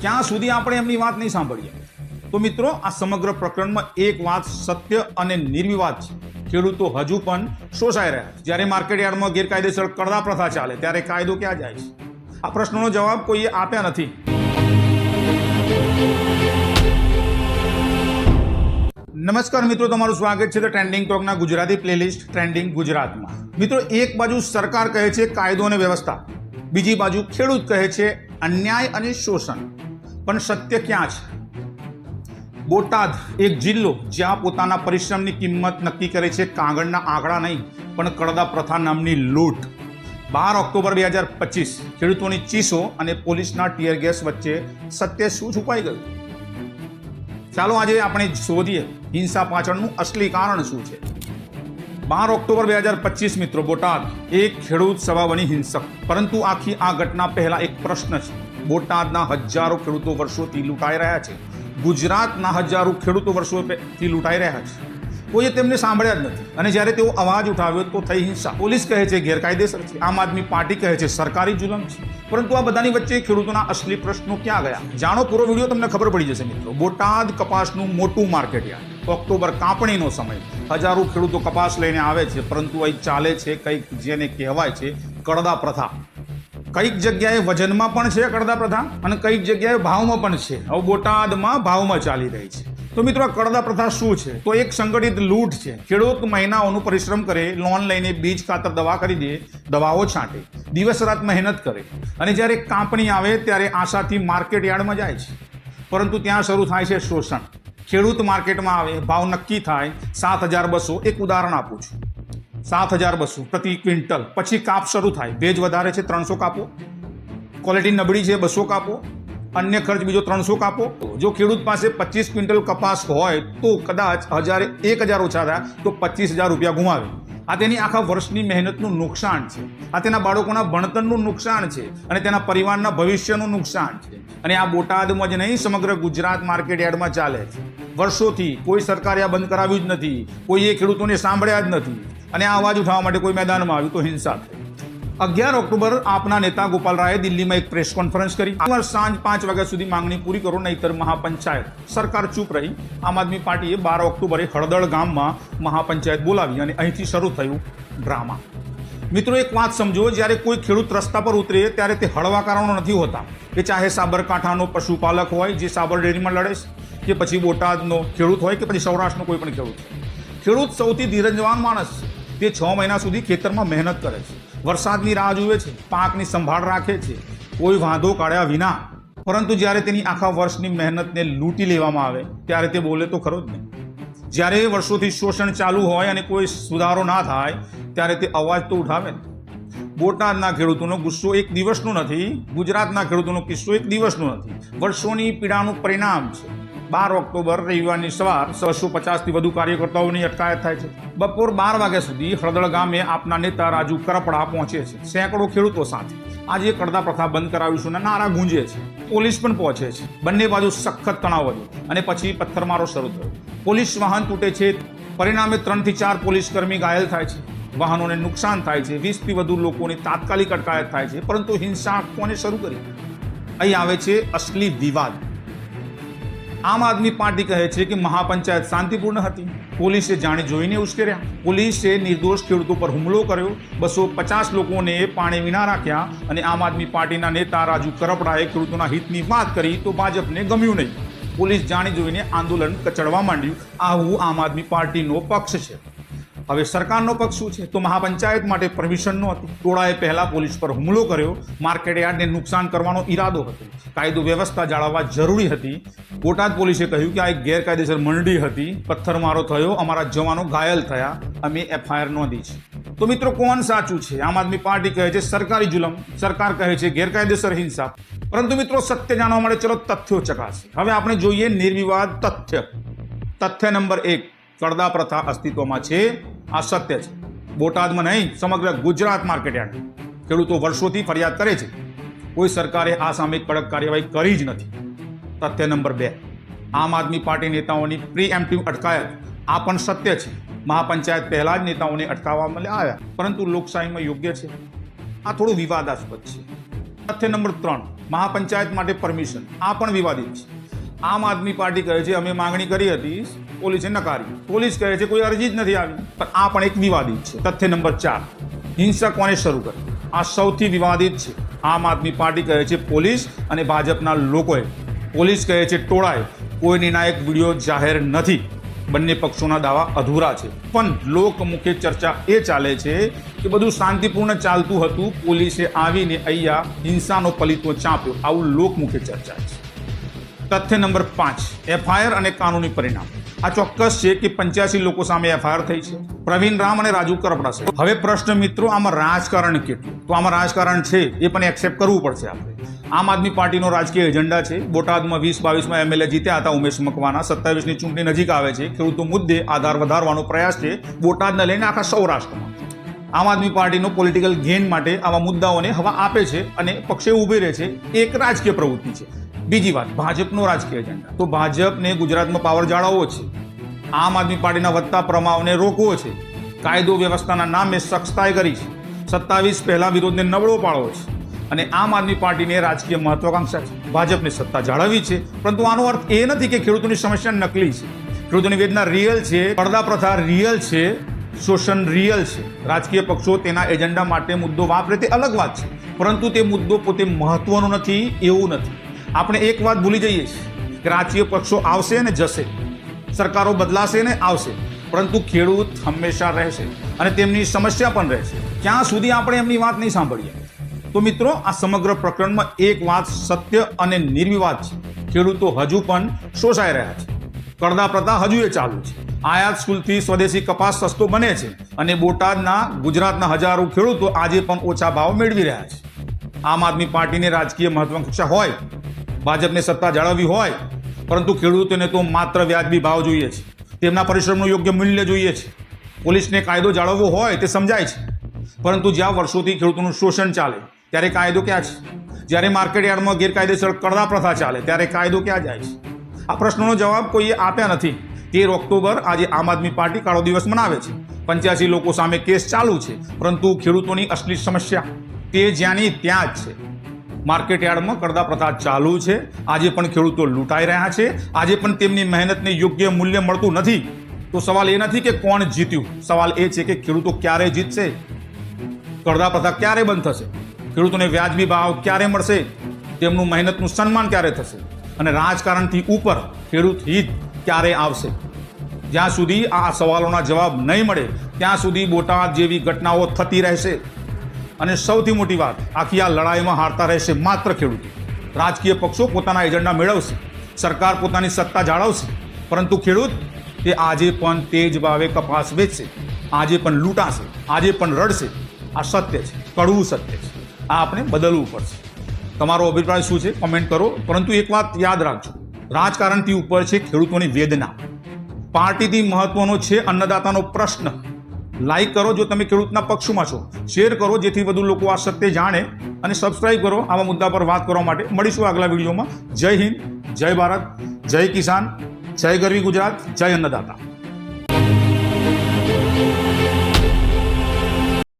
ક્યાં સુધી આપણે એમની વાત નહીં સાંભળીએ. તો મિત્રો, આ સમગ્ર પ્રકરણમાં એક વાત સત્ય અને નિર્વિવાદ છે. ખેડૂતો હજુ પણ શોષાઈ રહ્યા છે. જ્યારે માર્કેટ યાર્ડમાં ગેરકાયદેસર કડદા પ્રથા ચાલે, ત્યારે કાયદો ક્યાં જાય છે? આ પ્રશ્નનો જવાબ કોઈએ આપ્યા નથી. નમસ્કાર મિત્રો, તમારું સ્વાગત છે ટ્રેન્ડિંગ ટોકના ગુજરાતી પ્લેલિસ્ટ ટ્રેન્ડિંગ ગુજરાતમાં. મિત્રો, એક બાજુ સરકાર કહે છે કાયદો અને વ્યવસ્થા, બીજી બાજુ ખેડૂત કહે છે અન્યાય અને શોષણ. પણ સત્ય ક્યાં છે? બોટાદ, એક જિલ્લો જ્યાં પોતાના પરિશ્રમની કિંમત નક્કી કરે છે કાગળના આંકડા નહીં, પણ કડદા પ્રથા નામની લૂંટ. બાર ઓક્ટોબર બે હજાર પચીસ, ખેડૂતોની ચીસો અને પોલીસના ટીયર ગેસ વચ્ચે સત્ય શું છુપાઈ ગયું? ચાલો આજે આપણે શોધીએ હિંસા પાછળનું અસલી કારણ શું છે? બાર ઓક્ટોબર બે હજાર પચીસ, મિત્રો, બોટાદ, એક ખેડૂત સભા બની હિંસક. પરંતુ આખી આ ઘટના પહેલા એક પ્રશ્ન છે. બોટાદના હજારો ખેડૂતો વર્ષોથી લૂંટાઈ રહ્યા છે. ગુજરાતના હજારો ખેડૂતો વર્ષોથી લૂંટાઈ રહ્યા છે. કોઈએ તેમને સાંભળ્યા જ નથી. અને જ્યારે તેઓ અવાજ ઉઠાવ્યો તો થઈ હિંસા. પોલીસ કહે છે ગેરકાયદેસર છે. આમ આદમી પાર્ટી કહે છે સરકારી જુલમ છે. પરંતુ આ બધાની વચ્ચે ખેડૂતોના અસલી પ્રશ્નો ક્યાં ગયા? જાણો, પૂરો વીડિયો તમને ખબર પડી જશે મિત્રો. બોટાદ કપાસનું મોટું માર્કેટ યાર્ડ. ઓક્ટોબર કાપણીનો સમય. હજારો ખેડૂતો કપાસ લઈને આવે છે, પરંતુ અહીં ચાલે છે કંઈક જેને કહેવાય છે, કડદા પ્રથા. કંઈક જગ્યાએ વજનમાં પણ છે કડદા પ્રથા અને કંઈક જગ્યાએ ભાવમાં પણ છે. હવે બોટાદમાં ભાવમાં ચાલી રહી છે. તો મિત્રો આ કડદા પ્રથા શું છે? તો એક સંગઠિત લૂંટ છે. ખેડૂત મહિનાઓનું પરિશ્રમ કરે, લોન લઈને બીજ ખાતર દવા કરી દે દવાઓ છાંટે. દિવસ રાત મહેનત કરે. અને જ્યારે કાપણી આવે ત્યારે આશાથી માર્કેટ યાર્ડમાં જાય છે. પરંતુ ત્યાં શરૂ થાય છે શોષણ. ખેડૂત માર્કેટમાં આવે, ભાવ નક્કી થાય, સાત હજાર બસો. એક ઉદાહરણ આપું છું. સાત હજાર બસો પ્રતિ ક્વિન્ટલ. પછી કાપ શરૂ થાય. ભેજ વધારે છે ત્રણસો કાપો. ક્વોલિટી નબળી છે બસો કાપો. અન્ય ખર્ચ બીજો ત્રણસો કાપો. જો ખેડૂત પાસે પચીસ ક્વિન્ટલ કપાસ હોય તો કદાચ હજારે એક હજાર ઓછા થયા તો પચીસ હજાર રૂપિયા ગુમાવે. આ તેની આખા વર્ષની મહેનતનું નુકસાન છે. આ તેના બાળકોના ભણતરનું નુકસાન છે અને તેના પરિવારના ભવિષ્યનું નુકસાન છે. અને આ બોટાદમાં જ નહીં, સમગ્ર ગુજરાત માર્કેટ યાર્ડમાં ચાલે છે. વર્ષોથી કોઈ સરકારે આ બંધ કરાવ્યું જ નથી. કોઈએ ખેડૂતોને સાંભળ્યા જ નથી. અને આ અવાજ ઉઠાવવા માટે કોઈ મેદાનમાં આવ્યું તો હિંસા થઈ. અગિયાર ઓક્ટોબર આપના નેતા ગોપાલ રાયે દિલ્હીમાં એક પ્રેસ કોન્ફરન્સ કરી. સાંજ પાંચ વાગ્યા સુધી માંગણી પૂરી કરો, નહીતર મહાપંચાયત. સરકાર ચૂપ રહી. આમ આદમી પાર્ટીએ બાર ઓક્ટોબરે હળદળ ગામમાં મહાપંચાયત બોલાવી અને અહીંથી શરૂ થયું ડ્રામા. મિત્રો, એક વાત સમજો, જ્યારે કોઈ ખેડૂત રસ્તા પર ઉતરે ત્યારે તે હળવા કારણો નથી હોતા. કે ચાહે સાબરકાંઠાનો પશુપાલક હોય, જે સાબર ડેરીમાં લડે છે, કે પછી બોટાદનો ખેડૂત હોય, કે પછી સૌરાષ્ટ્રનો કોઈ પણ ખેડૂત. ખેડૂત સૌથી ધીરજવાન માણસ છે. તે છ મહિના સુધી ખેતરમાં મહેનત કરે છે. વરસાદની રાહ જુએ છે, પાકની સંભાળ રાખે છે. કોઈ વાંધો કાઢ્યા વિના, પરંતુ જ્યારે તેની આખા વર્ષની મહેનતને લૂંટી લેવામાં આવે, ત્યારે તે બોલે તો ખરો જ નહીં જ્યારે વર્ષોથી શોષણ ચાલુ હોય અને કોઈ સુધારો ના થાય, ત્યારે તે અવાજ તો ઉઠાવે ને બોટાદના ખેડૂતોનો ગુસ્સો એક દિવસનો નથી, ગુજરાતના ખેડૂતોનો કિસ્સો એક દિવસનો નથી. વર્ષોની પીડાનું પરિણામ છે. બાર ઓક્ટોબર રવિવારની સવાર છસો પચાસથી વધુ કાર્યકર્તાઓની અટકાયત થાય છે. બપોર બાર વાગ્યા સુધી હળદળ ગામે આપના નેતા રાજુ કરપડા પહોંચે છે. સેંકડો ખેડૂતો સાથે. આજે કડદા પ્રથા બંધ કરાવીશું અને નારા ગુંજે છે. પોલીસ પણ પહોંચે છે. બંને બાજુ સખત તણાવ વધ્યો અને પછી પથ્થરમારો શરૂ થયો. પોલીસ વાહન તૂટે છે. પરિણામે ત્રણથી ચાર પોલીસ કર્મી ઘાયલ થાય છે. વાહનોને નુકસાન થાય છે. વીસથી વધુ લોકોની તાત્કાલિક અટકાયત થાય છે. પરંતુ હિંસા કોને શરૂ કરી? અહીં આવે છે અસલી વિવાદ. આમ આદમી પાર્ટી કહે છે કે મહાપંચાયત શાંતિપૂર્ણ હતી. પોલીસે જાણી જોઈને ઉશ્કેર્યા. પોલીસે નિર્દોષ ખેડૂતો પર હુમલો કર્યો. બસો પચાસ લોકોને પાણી વિના રાખ્યા અને આમ આદમી પાર્ટીના નેતા રાજુ કરપડાએ ખેડૂતોના હિતની વાત કરી તો ભાજપને ગમ્યું નહીં. પોલીસ જાણી જોઈને આંદોલન કચડવા માંડ્યું. આવું આમ આદમી પાર્ટીનો પક્ષ છે. હવે સરકારનો પક્ષ શું છે? તો મહાપંચાયત માટે પરમિશન નહોતી. ટોળાએ પહેલા પોલીસ પર હુમલો કર્યો. માર્કેટયાર્ડને નુકસાન કરવાનો ઈરાદો હતો. કાયદો વ્યવસ્થા જાળવવા જરૂરી હતી. બોટાદ પોલીસે કહ્યું કે આ એક ગેરકાયદેસર મંડી હતી. પથ્થરમારો થયો. અમારા જવાનો ઘાયલ થયા. અમે એફઆઈઆર નોંધી છે. તો મિત્રો, કોણ સાચું છે? આમ આદમી પાર્ટી કહે છે સરકારી જુલમ. સરકાર કહે છે ગેરકાયદેસર હિંસા. પરંતુ મિત્રો, સત્ય જાણવા માટે ચલો તથ્યો ચકાસે હવે આપણે જોઈએ નિર્વિવાદ તથ્ય. તથ્ય નંબર એક. કડદા પ્રથા અસ્તિત્વમાં છે. આ સત્ય છે. બોટાદમાં નહીં, સમગ્ર ગુજરાત માર્કેટ યાર્ડ. ખેડૂતો વર્ષોથી ફરિયાદ કરે છે. કોઈ સરકારે આ સામે કડક કાર્યવાહી કરી જ નથી. તથ્ય નંબર બે. આમ આદમી પાર્ટી નેતાઓની પ્રી એમ્પ્ટિવ અટકાયત. આ પણ સત્ય છે. મહાપંચાયત પહેલાં જ નેતાઓને અટકાવવામાં આવ્યા. પરંતુ લોકશાહીમાં યોગ્ય છે. આ થોડું વિવાદાસ્પદ છે. તથ્ય નંબર ત્રણ. મહાપંચાયત માટે પરમિશન આ પણ વિવાદિત છે. આમ આદમી પાર્ટી કહે છે, અમે માંગણી કરી હતી પોલીસે નકારી. પોલીસ કહે છે, કોઈ અરજી જ નથી આવી. પણ આ પણ એક વિવાદિત છે. તથ્ય નંબર ચાર. હિંસા કોને શરૂ કરી? આ સૌથી વિવાદિત છે. આમ આદમી પાર્ટી કહે છે, પોલીસ અને ભાજપના લોકોએ. પોલીસ કહે છે, ટોળાએ. કોઈ નિર્ણાયક વીડિયો જાહેર નથી. બંને પક્ષોના દાવા અધૂરા છે. પણ લોકમુખે ચર્ચા એ ચાલે છે કે બધું શાંતિપૂર્ણ ચાલતું હતું. પોલીસે આવીને અહીંયા હિંસાનો પલિતો ચાંપ્યો. આવું લોકમુખે ચર્ચા છે. તથ્ય નંબર પાંચ. એફઆઈઆર અને કાનૂની પરિણામ. આ ચોક્કસ છે કે પંચ્યાસી લોકો સામે એફઆઈઆર થઈ છે. પ્રવીણ રામ અને રાજુ કરપડા હવે પ્રશ્ન મિત્રો, આમાં રાજકારણ કેટલું? તો આમાં રાજકારણ છે, એ પણ એક્સેપ્ટ કરવું પડશે આપણે. આમ આદમી પાર્ટીનો રાજકીય એજન્ડા છે. બોટાદમાં વીસ બાવીસમાં એમએલએ જીત્યા હતા ઉમેશ મકવાના સત્તાવીસની ચૂંટણી નજીક આવે છે. ખેડૂતો મુદ્દે આધાર વધારવાનો પ્રયાસ છે. બોટાદને લઈને આખા સૌરાષ્ટ્રમાં. આમ આદમી પાર્ટીનો પોલિટિકલ ગેઇન માટે આવા મુદ્દાઓને હવા આપે છે અને પક્ષે ઊભી રહે છે. એક રાજકીય પ્રવૃત્તિ છે. બીજી વાત, ભાજપનો રાજકીય એજન્ડા તો ભાજપને ગુજરાતમાં પાવર જાળવવો છે. આમ આદમી પાર્ટીના વધતા પ્રમાણને રોકવો છે. કાયદો વ્યવસ્થાના નામે સખ્તાઈ કરી છે. સત્તાવીસ પહેલા વિરોધને નબળો પાડવો છે. અને આમ આદમી પાર્ટીને રાજકીય મહત્વાકાંક્ષા છે. ભાજપને સત્તા જાળવવી છે. પરંતુ આનો અર્થ એ નથી કે ખેડૂતોની સમસ્યા નકલી છે. ખેડૂતોની વેદના રિયલ છે, પડદા પ્રથા રિયલ છે, શોષણ રિયલ છે. રાજકીય પક્ષો તેના એજન્ડા માટે મુદ્દો વાપરે તે અલગ વાત છે. પરંતુ તે મુદ્દો પોતે મહત્વનો નથી, એવું નથી. આપણે એક વાત ભૂલી જઈએ છીએ કે રાજકીય પક્ષો આવશે અને જશે. સરકારો બદલાશે ને આવશે. પરંતુ ખેડૂત હંમેશા રહેશે અને તેમની સમસ્યા પણ રહેશે. ક્યાં સુધી આપણે એમની વાત નહીં સાંભળીએ? તો મિત્રો, આ સમગ્ર પ્રકરણમાં એક વાત સત્ય અને નિર્વિવાદ છે. ખેડૂતો હજુ પણ શોષાઈ રહ્યા છે. કરદા પ્રથા હજુ એ ચાલુ છે. આયાત શુલ્કથી સ્વદેશી કપાસ સસ્તો બને છે અને બોટાદના ગુજરાતના હજારો ખેડૂતો આજે પણ ઓછા ભાવ મેળવી રહ્યા છે. આમ આદમી પાર્ટીને રાજકીય મહત્વાકાંક્ષા હોય ભાજપને સત્તા જાળવવી હોય, પરંતુ ખેડૂતોને તો માત્ર વ્યાજબી ભાવ જોઈએ છે. તેમના પરિશ્રમનું યોગ્ય મૂલ્ય જોઈએ છે. પોલીસને કાયદો જાળવવો હોય તે સમજાય છે. પરંતુ જ્યાં વર્ષોથી ખેડૂતોનું શોષણ ચાલે, ત્યારે કાયદો ક્યાં છે? જ્યારે માર્કેટ યાર્ડમાં ગેરકાયદેસર કરડા પ્રથા ચાલે, ત્યારે કાયદો ક્યાં જાય છે? આ પ્રશ્નોનો જવાબ કોઈએ આપ્યા નથી. તેર ઓક્ટોબર આજે આમ આદમી પાર્ટી કાળો દિવસ મનાવે છે. પંચ્યાસી લોકો સામે કેસ ચાલુ છે, પરંતુ ખેડૂતોની અસલી સમસ્યા તે જ્યાંની ત્યાં જ છે. માર્કેટ યાર્ડમાં કરદા પ્રથા ચાલુ છે. આજે પણ ખેડૂતો લૂંટાઈ રહ્યા છે. આજે પણ તેમની મહેનતને યોગ્ય મૂલ્ય મળતું નથી. તો સવાલ એ નથી કે કોણ જીત્યું? સવાલ એ છે કે ખેડૂતો ક્યારે જીતશે? કરદા પ્રથા ક્યારે બંધ થશે? ખેડૂતોને વ્યાજબી ભાવ ક્યારે મળશે? તેમનું મહેનતનું સન્માન ક્યારે થશે? અને રાજકારણથી ઉપર ખેડૂત હિત ક્યારે આવશે? જ્યાં સુધી આ સવાલોના જવાબ નહીં મળે, ત્યાં સુધી બોટાદ જેવી ઘટનાઓ થતી રહેશે. અને સૌથી મોટી વાત, આખી આ લડાઈમાં હારતા રહેશે માત્ર ખેડૂતો. રાજકીય પક્ષો પોતાના એજન્ડા મેળવશે, સરકાર પોતાની સત્તા જાળવશે, પરંતુ ખેડૂત તે આજે પણ તેજ ભાવે કપાસ વેચશે, આજે પણ લૂંટાશે, આજે પણ રડશે. આ સત્ય છે, કડવું સત્ય છે. આ આપણે બદલવું પડશે. તમારો અભિપ્રાય શું છે? કોમેન્ટ કરો. પરંતુ એક વાત યાદ રાખજો. રાજકારણથી ઉપર છે ખેડૂતોની વેદના. પાર્ટીથી મહત્વનો છે અન્નદાતાનો પ્રશ્ન. લાઈક કરો જો તમે ખેડૂતના પક્ષમાં છો. શેર કરો જેથી વધુ લોકો આ સત્ય જાણે અને સબસ્ક્રાઇબ કરો આવા મુદ્દા પર વાત કરવા માટે. મળીશું આગલા વિડીયોમાં. જય હિન્દ, જય ભારત, જય કિસાન, જય ગરવી ગુજરાત, જય અન્નદાતા.